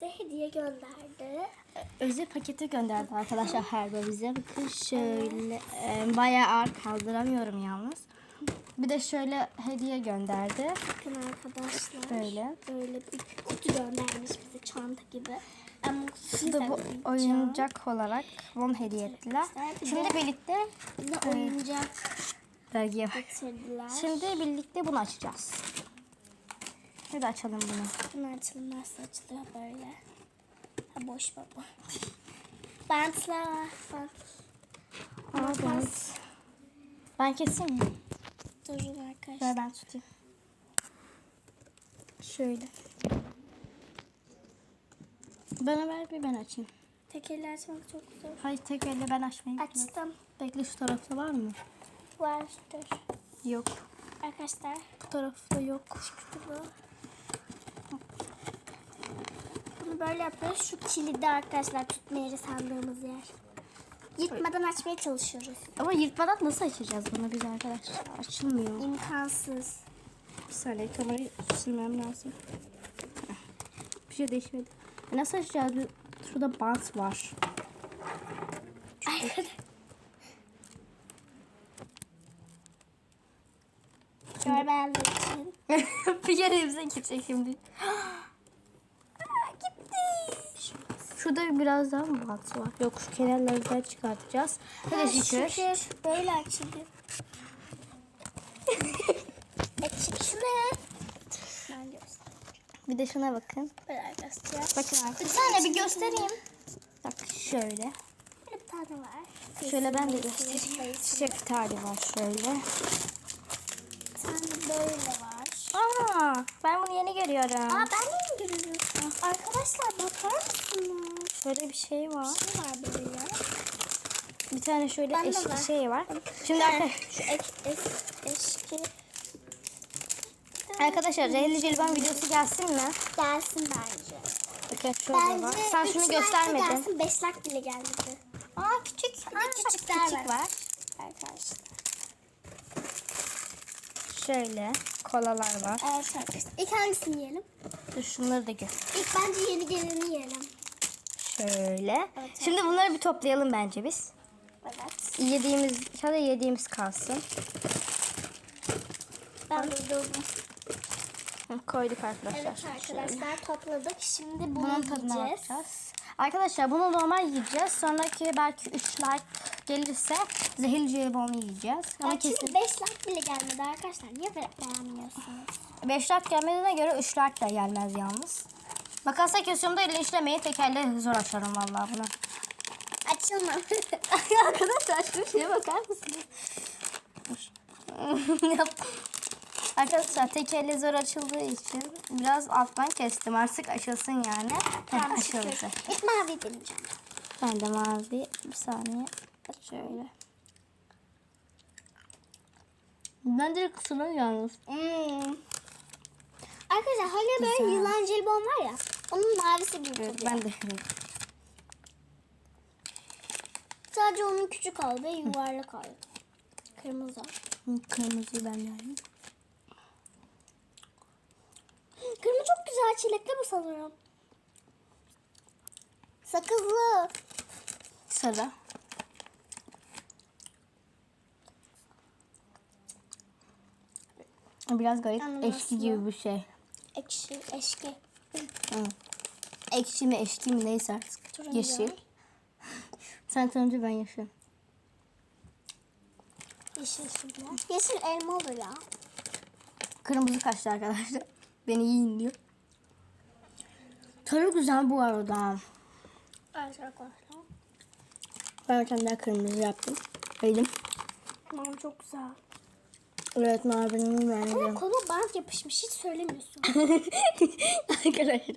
de hediye gönderdi. Özel paketi gönderdi arkadaşlar Herba bize. Bakın şöyle e, bayağı ağır kaldıramıyorum yalnız. Bir de şöyle hediye gönderdi. Bakın arkadaşlar. Böyle. Böyle bir kutu göndermiş bize çanta gibi. Ama Bu kutuyu da bu oyuncak olarak bunu hediye ettiler. Şimdi birlikte Bir de oyuncak getirdiler. Şimdi birlikte bunu açacağız. Hadi açalım bunu. Bunu açalım nasıl açılıyor böyle. Ha boş baba. Bantlar. Bant. Aa, ben, ben keseyim mi? Durun arkadaşlar. Ver ben tutayım. Şöyle. Bana ver bir ben açayım. Tekeli açmak çok zor. Hayır tek elle ben açmayı. Açtım. Bekle şu tarafta var mı? Var. Dur. Yok. Arkadaşlar Bu tarafta yok. çıktı bu. Bunu böyle yapıyoruz. Şu kilidi arkadaşlar tutma yeri sandığımız yer. Yırtmadan açmaya çalışıyoruz. Ama yırtmadan nasıl açacağız bunu biz arkadaşlar? Açılmıyor. İmkansız. Bir saniye kamerayı silmem lazım. Bir şey değişmedi. Nasıl açacağız? Şurada bant var. Arkadaşlar. Görmeyenler için. bir kere bize gidecek şimdi. Gitti. Şurada biraz daha mı bant var? Yok şu kenarları da çıkartacağız. Hadi şükür. Şükür. Böyle açılıyor. çık şunu. Ben göstereyim. Bir de şuna bakın. Böyle arkadaşlar. Bakın Bir arkadaşlar. tane bir göstereyim. Bak şöyle. Bir tane var. Şöyle ben de göstereyim. Çiçek tali var şöyle. Bir tane böyle var. Aa, ben bunu yeni görüyorum. Aa ben de görüyorum? Arkadaşlar bakar mısınız? Şöyle bir şey var. Bir şey var böyle. Bir tane şöyle Bende eşki var. şey var. Şimdi Yani arka- şu ek, eşki arkadaşlar Zehirli Jelibon videosu gelsin mi? gelsin bence. Bakın şöyle var. Sen şunu üç like göstermedin. Gelsin 5 like bile geldi. Aa küçük. Bir de küçükler küçük var. var. Arkadaşlar. Şöyle kolalar var. Evet arkadaşlar. İlk hangisini yiyelim? Dur şunları da gör. İlk bence yeni geleni yiyelim. Şöyle. Evet. Şimdi bunları bir toplayalım bence biz. Evet. Yediğimiz, şöyle yediğimiz kalsın. Ben durdurdum. Hı, Koyduk arkadaşlar. Evet arkadaşlar topladık. Şimdi bunu Bunun tadına yiyeceğiz. bakacağız. Arkadaşlar bunu normal yiyeceğiz. Sonraki belki 3 like gelirse zehirli jelibonu yiyeceğiz. Ama Ya kesin çünkü 5 like bile gelmedi arkadaşlar. Niye böyle beğenmiyorsunuz? 5 like gelmediğine göre 3 like de gelmez yalnız. Makasla kesiyorum da elle işlemeyi tekerle zor açarım vallahi bunu. Açılma. Arkadaşlar şu şeye bakar mısınız? Yap. Arkadaşlar tek elle zor açıldığı için biraz alttan kestim. Artık açılsın yani. Heh, açıldı. İlk mavi deneyeceğim. Ben de mavi. Bir saniye. Şöyle. Ben direkt ısırıyorum yalnız. Hmm. Arkadaşlar hani böyle Güzel. yılan jelibon var ya. Onun mavisi gibi Evet, ben de Sadece onun küçük oldu ve yuvarlak oldu. Kırmızı. kırmızı ben yani. Kırmızı çok güzel çilekli bu sanırım. Sakızlı. Sarı. Biraz garip. Ananaslı. Eşki gibi bir şey. Ekşi, eşki. Hı. Ekşi mi eşki mi neyse artık. Turuncu. Yeşil. Sen turuncu ben yeşil. Yeşil yeşiller. Yeşil elma olur ya. Kırmızı kaçtı arkadaşlar. Beni yiyin diyor. Tadı güzel bu arada. Arkadaşlar. Ben bir tane daha kırmızı yaptım. Yedim. Tamam çok güzel. Evet Marvin'in Ama beğendim. konu bant yapışmış hiç söylemiyorsun. arkadaşlar.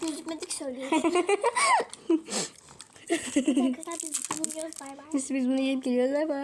Gözükmedik söylüyorsun. arkadaşlar biz bunu yiyoruz bay bay. Biz, biz bunu yiyip geliyoruz. Bay bay.